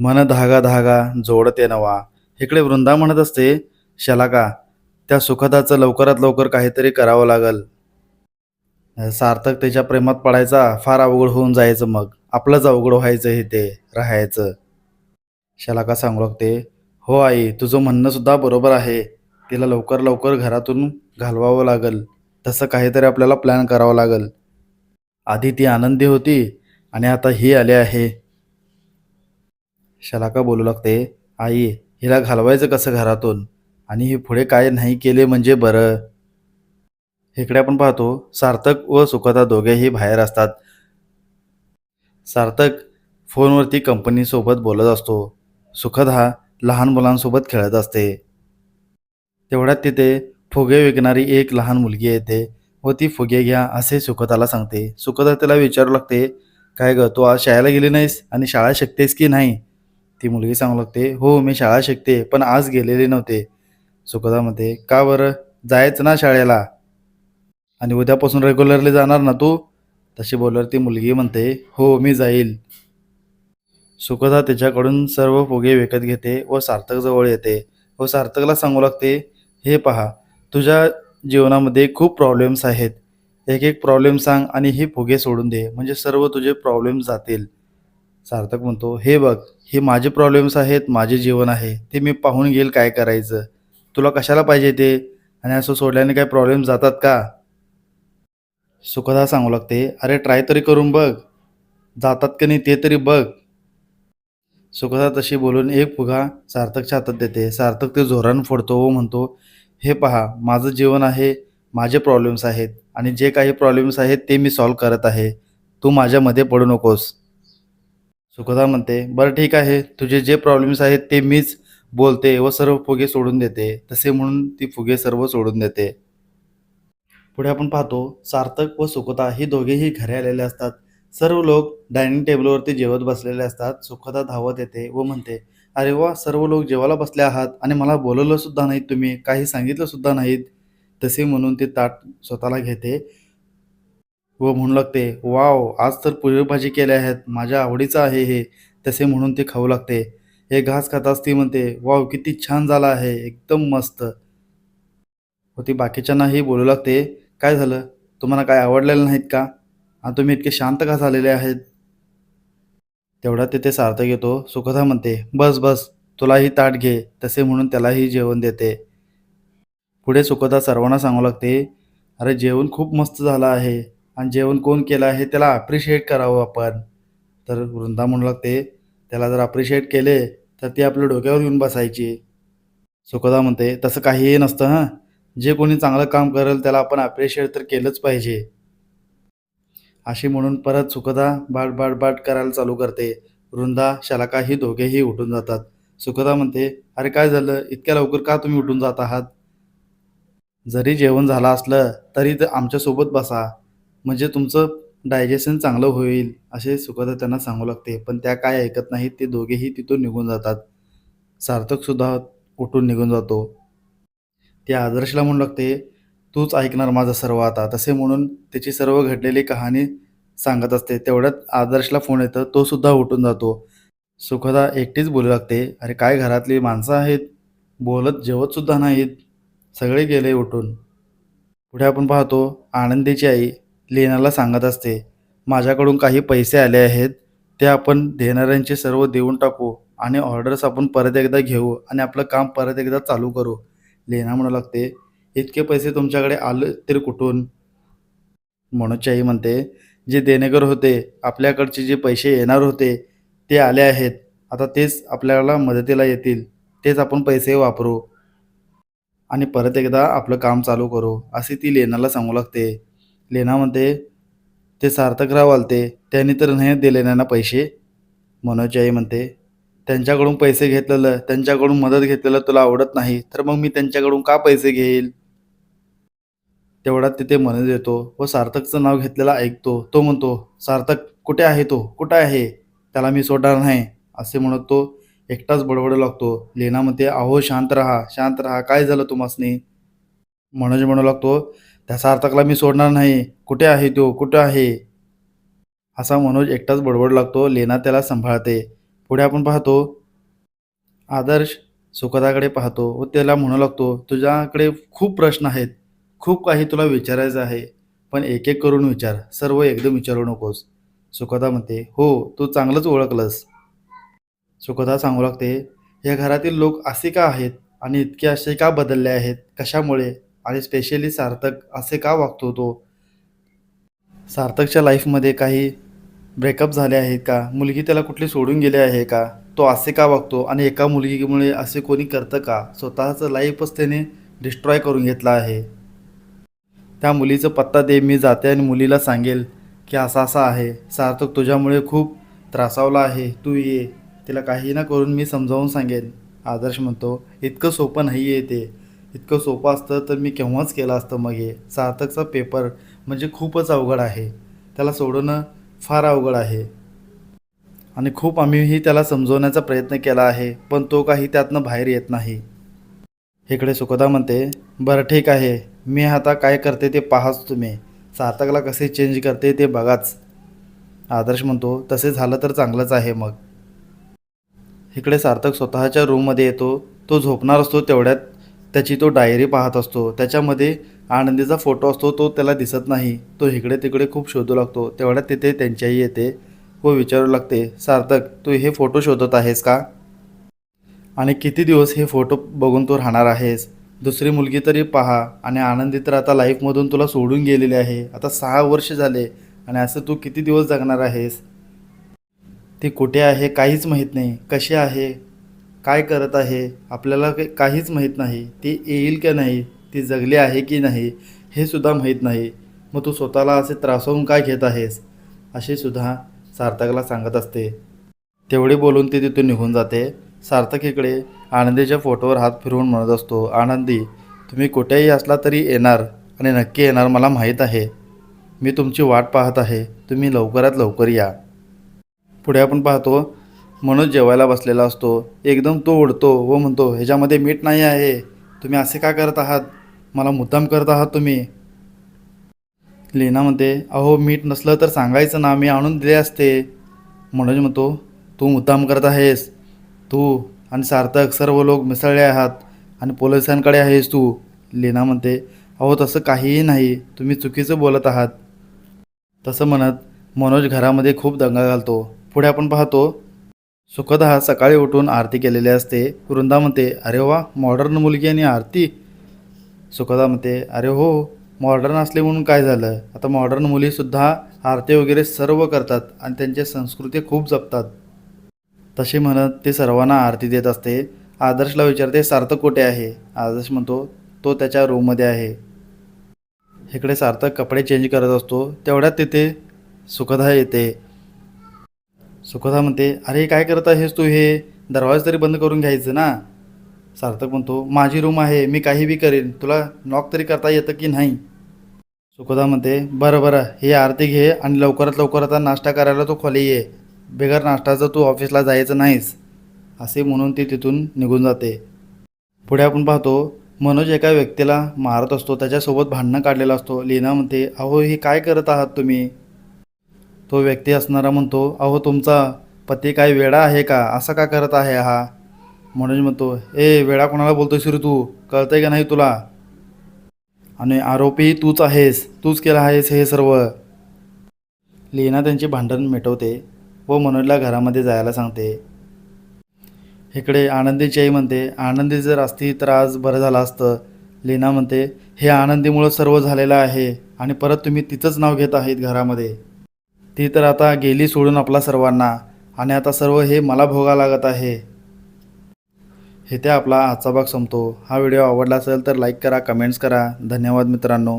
मन धागा धागा जोडते नवा. इकडे वृंदा म्हणत असते शलाका त्या सुखदाचं लवकरात लवकर काहीतरी करावं लागल. सार्थक त्याच्या प्रेमात पडायचा फार अवघड होऊन जायचं मग. आपलंच अवघड व्हायचं हे ते राहायचं. शलाका सांगू लागते हो आई तुझं म्हणणंसुद्धा बरोबर आहे. तिला लवकर लवकर घरातून घालवावं लागल. तसं काहीतरी आपल्याला प्लॅन करावं लागल. आधी ती आनंदी होती आणि आता ही आले आहे. शलाका बोलू लागते? आई हिला घालवायचं कसं घरातून? आणि हे पुढे काय नाही केले म्हणजे बरं? इकडे आपण पाहतो सार्थक व सुखदा दोघेही बाहेर असतात. सार्थक फोनवरती कंपनीसोबत बोलत असतो. सुखद हा लहान मुलांसोबत खेळत असते. तेवढ्यात तिथे फुगे विकणारी एक लहान मुलगी येते व ती फुगे घ्या असे सुखदाला सांगते. सुखदा त्याला विचारू लागते काय ग तू आज शाळेला गेली नाहीस आणि शाळा शिकतेस की नाही? ती मुलगी सांगू लागते हो मी शाळा शिकते पण आज गेलेले नव्हते. सुखदा म्हणते का बरं? जायचं ना शाळेला. आणि उद्यापासून रेग्युलरली जाणार ना तू? तशी बोलल्यावर ती मुलगी म्हणते हो मी जाईल. सुखदा त्याच्याकडून सर्व फुगे विकत घेते व सार्थकजवळ येते. व सार्थकला सांगू लागते हे पहा तुझ्या जीवनामध्ये खूप प्रॉब्लेम्स आहेत. एक एक प्रॉब्लेम सांग आणि हे फुगे सोडून दे. म्हणजे सर्व तुझे प्रॉब्लेम्स जातील. सार्थक म्हणतो हे बघ हे माझे प्रॉब्लेम्स आहेत माझे जीवन आहे ते मी पाहून घेईल काय करायचं. तुला कशाला पाहिजे ते? आणि असं सोडल्याने काय प्रॉब्लेम जातात का? सुखदा सांगू लागते अरे ट्राय तरी करून बघ. जातात की नाही ते तरी बघ. सुखदा तशी बोलून एक फुगा सार्थकच्या हातात देते. सार्थक ते झोरान फोडतो व म्हणतो हे पहा माझं जीवन आहे माझे प्रॉब्लेम्स आहेत आणि जे काही प्रॉब्लेम्स आहेत ते मी सॉल्व करत आहे. तू माझ्यामध्ये पडू नकोस. सुखदा म्हणते बरं ठीक आहे तुझे जे प्रॉब्लेम्स आहेत ते मीच बोलते व सर्व फुगे सोडून देते. तसे म्हणून ती फुगे सर्व सोडून देते. पुढे आपण पाहतो सार्थक व सुखदा ही दोघेही घरी आलेले असतात. सर्व लोक डायनिंग टेबलवरती जेवत बसलेले असतात. सुखदा धावत येते व म्हणते अरे वा सर्व लोक जेवायला बसले आहात आणि मला बोलवलं सुद्धा नाहीत तुम्ही काही सांगितलं सुद्धा नाहीत. तसे म्हणून ते ताट स्वतःला घेते. व म्हणू लागते वाव आज तर पुरभाजी केल्या आहेत माझ्या आवडीचं आहे हे तसे म्हणून ते खाऊ लागते. हे घास खाताच ती म्हणते वाव किती छान झाला आहे एकदम मस्त. व ती बाकीच्यांनाही बोलू लागते काय झालं? तुम्हाला काय आवडलेलं नाहीत का? आणि तुम्ही इतके शांत का झालेले आहेत? तेवढा तिथे सार्थक येतो. सुखदा म्हणते बस बस तुलाही ताट घे तसे म्हणून त्यालाही जेवण देते. पुढे सुखदा सर्वांना सांगू लागते अरे जेवण खूप मस्त झालं आहे आणि जेवण कोण केलं आहे त्याला अप्रिशिएट करावं आपण. तर वृंदा म्हणू लागते त्याला जर अप्रिशिएट केले तर ती आपल्या डोक्यावर येऊन बसायची. सुखदा म्हणते तसं काहीही नसतं हां. जे कोणी चांगलं काम करेल त्याला आपण अप्रिशिएट तर केलंच पाहिजे. अशी म्हणून परत सुखदा बाट बाट बाट करायला चालू करते. वृंदा शलाका ही दोघेही उठून जातात. सुखदा म्हणते अरे काय झालं? इतक्या लवकर का तुम्ही उठून जात आहात? जरी जेवण झालं असलं तरी तर आमच्यासोबत बसा. म्हणजे तुमचं डायजेशन चांगलं होईल असे सुखदा त्यांना सांगू लागते. पण त्या काय ऐकत नाहीत ते दोघेही तिथून निघून जातात. सार्थकसुद्धा उठून निघून जातो. ते आदर्शला म्हणू लागते तूच ऐकणार माझा सर्व आता. तसे म्हणून त्याची सर्व घडलेली कहाणी सांगत असते. तेवढ्यात आदर्शला फोन येतं तो सुद्धा उठून जातो. सुखदा एकटीच बोलू लागते अरे काय घरातली माणसं आहेत? बोलत जेवतसुद्धा नाहीत. सगळे गेले उठून. पुढे आपण पाहतो आनंदीची आई लेनाला सांगत असते. माझ्याकडून काही पैसे आले आहेत ते आपण देणाऱ्यांचे सर्व देऊन टाकू आणि ऑर्डर्स आपण परत एकदा घेऊ आणि आपलं काम परत एकदा चालू करू. लेना म्हणू लागते इतके पैसे तुमच्याकडे आले तर कुठून? मनोजची आई म्हणते जे देणेकर होते आपल्याकडचे जे पैसे येणार होते ते आले आहेत. आता तेच आपल्याला मदतीला येतील. तेच आपण पैसे वापरू आणि परत एकदा आपलं काम चालू करू असे ती लेनाला सांगू लागते. लेना म्हणते ते सार्थकराव आलते त्यांनी तर नाही दिले ना पैसे मनोज आई म्हणते. त्यांच्याकडून पैसे घेतलेलं त्यांच्याकडून मदत घेतलेलं तुला आवडत नाही तर मग मी त्यांच्याकडून का पैसे घेईल? तेवढ्यात तिथे मनोज येतो व सार्थकचं नाव घेतलेलं ऐकतो. तो म्हणतो सार्थक कुठे आहे तो? कुठे आहे? त्याला मी सोडणार नाही असे म्हणत तो एकटाच बडबड लागतो. लेना म्हणते अहो शांत राहा शांत राहा काय झालं तुम्हासनी? मनोज म्हणू लागतो त्या सार्थकला मी सोडणार नाही. कुठे आहे तो? कुठे आहे? असा मनोज एकटाच बडबड लागतो. लेना त्याला सांभाळते. पुढे आपण पाहतो. आदर्श सुखदाकडे पाहतो व त्याला म्हणू लागतो तुझ्याकडे खूप प्रश्न आहेत. खूप काही तुला विचारायचं आहे. पण एक एक करून विचार. सर्व एकदम विचारू नकोस. सुखदा म्हणते हो तू चांगलंच ओळखलंस. सुखदा सांगू लागते या घरातील लोक असे का आहेत? आणि इतके असे का बदलले आहेत? कशामुळे? आणि स्पेशली सार्थक असे का वागतो तो? सार्थकच्या लाईफमध्ये काही ब्रेकअप झाले आहेत का? मुलगी त्याला कुठली सोडून गेली आहे का? तो असे का वागतो? आणि एका मुलगीमुळे असे कोणी करतं का? स्वतःचं लाईफच त्याने डिस्ट्रॉय करून घेतला आहे. त्या मुलीचं पत्ता दे मी जाते आणि मुलीला सांगेल की असा असा आहे. सार्थक तुझ्यामुळे खूप त्रासावला आहे. तू ये. तिला काही ना करून मी समजावून सांगेन. आदर्श म्हणतो इतकं सोपं नाही आहे ते. इतकं सोपं असतं तर मी केव्हाच केलं असतं मग हे? सार्थकचा पेपर म्हणजे खूपच अवघड आहे. त्याला सोडवणं फार अवघड आहे. आणि खूप आम्हीही त्याला समजवण्याचा प्रयत्न केला आहे पण तो काही त्यातनं बाहेर येत नाही. इकडे सुखदा म्हणते बरं ठीक आहे. मी आता काय करते ते पाहाच तुम्ही. सार्थकला कसे चेंज करते ते बघाच. आदर्श म्हणतो तसे झालं तर चांगलंच आहे मग. इकडे सार्थक स्वतःच्या रूममध्ये येतो. तो झोपणार असतो तेवढ्यात. त्याची तो डायरी पाहत असतो. त्याच्यामध्ये आनंदीचा फोटो असतो तो त्याला दिसत नाही. तो इकडे तिकडे खूप शोधू लागतो. तेवढ्यात तिथे त्यांच्याही येते. व विचारू लागते. सार्थक तू हे फोटो शोधत आहेस का? आणि किती दिवस हे फोटो बघून तू राहणार आहेस? दुसरी मुलगी तरी पहा. आणि आनंदी तर आता लाईफमधून तुला सोडून गेलेली आहे. आता सहा वर्ष झाले. आणि असं तू किती दिवस जगणार आहेस? ती कुठे आहे? काहीच माहीत नाही. कशी आहे? काय करत आहे आपल्याला काही काहीच माहीत नाही ती येईल की नाही ती जगली आहे की नाही हे सुद्धा माहीत नाही. मग तू स्वतःला असे त्रासवून काय घेत आहेस? असे सुद्धा सार्थकला सांगत असते. तेवढे बोलून ती तिथून निघून जाते. सार्थक इकडे आनंदीच्या फोटोवर हात फिरवून म्हणत असतो आनंदी तुम्ही कुठेही असला तरी येणार आणि नक्की येणार मला माहीत आहे. मी तुमची वाट पाहत आहे. तुम्ही लवकरात लवकर या. पुढे आपण पाहतो मनोज जेवायला बसलेला असतो. एकदम तो उडतो व म्हणतो ह्याच्यामध्ये मीठ नाही आहे. तुम्ही असे का करत आहात? मला मुद्दाम करत आहात तुम्ही. लीना म्हणते अहो मीठ नसलं तर सांगायचं ना मी आणून दिले असते. मनोज म्हणतो तू मुद्दाम करत आहेस. तू आणि सार्थक सर्व लोक मिसळले आहात आणि पोलिसांकडे आहेस तू. लीना म्हणते अहो तसं काहीही नाही. तुम्ही चुकीचं बोलत आहात. तसं म्हणत मनोज घरामध्ये खूप दंगा घालतो. पुढे आपण पाहतो सुखदा सकाळी उठून आरती केलेली असते. वृंदा म्हणते अरे वा मॉडर्न मुलगी आणि आरती. सुखदा म्हणते अरे हो मॉडर्न असले म्हणून काय झालं? आता मॉडर्न मुलीसुद्धा आरती वगैरे सर्व करतात आणि त्यांची संस्कृती खूप जपतात. तशी म्हणत ते सर्वांना आरती देत असते. आदर्शला विचारते सार्थक कुठे आहे? आदर्श म्हणतो तो त्याच्या रूममध्ये आहे. इकडे सार्थक कपडे चेंज करत असतो. तेवढ्यात तिथे सुखदा येते. सुखदा म्हणते अरे काय करत आहेस तू हे? दरवाजा तरी बंद करून घ्यायचं ना? सार्थक म्हणतो माझी रूम आहे मी काही बी करेन. तुला नॉक तरी करता येतं की नाही? सुखदा म्हणते बरं बरं. हे आरती घे आणि लवकरात लवकर आता नाश्ता करायला तू खोली ये. बेगर नाश्ताचं तू ऑफिसला जायचं नाहीस. असे म्हणून ती तिथून निघून जाते. पुढे आपण पाहतो मनोज एका व्यक्तीला मारत असतो त्याच्यासोबत भांडणं काढलेलं असतो. लीना म्हणते अहो हे काय करत आहात तुम्ही? तो व्यक्ती असणारा म्हणतो अहो तुमचा पती काय वेडा आहे का? असं का करत आहे हा? मनोज म्हणतो ए वेडा कोणाला बोलतोयस रे तू? कळतंय का नाही तुला? आणि आरोपी तूच आहेस तूच केला आहेस हे सर्व. लीना त्यांचे भांडण मिटवते व मनोजला घरामध्ये जायला सांगते. इकडे आनंदीची आई म्हणते आनंदी जर असती तर आज बरं झालं असतं. लीना म्हणते हे आनंदीमुळं सर्व झालेलं आहे आणि परत तुम्ही तिचंच नाव घेत आहेत घरामध्ये. ती तर आता गेली सोडून आपला सर्वांना. आणि आता सर्व हे मला भोगा लागत आहे. इथे आपला आजचा भाग संपतो. हा व्हिडिओ आवडला असेल तर लाईक करा कमेंट्स करा. धन्यवाद मित्रांनो.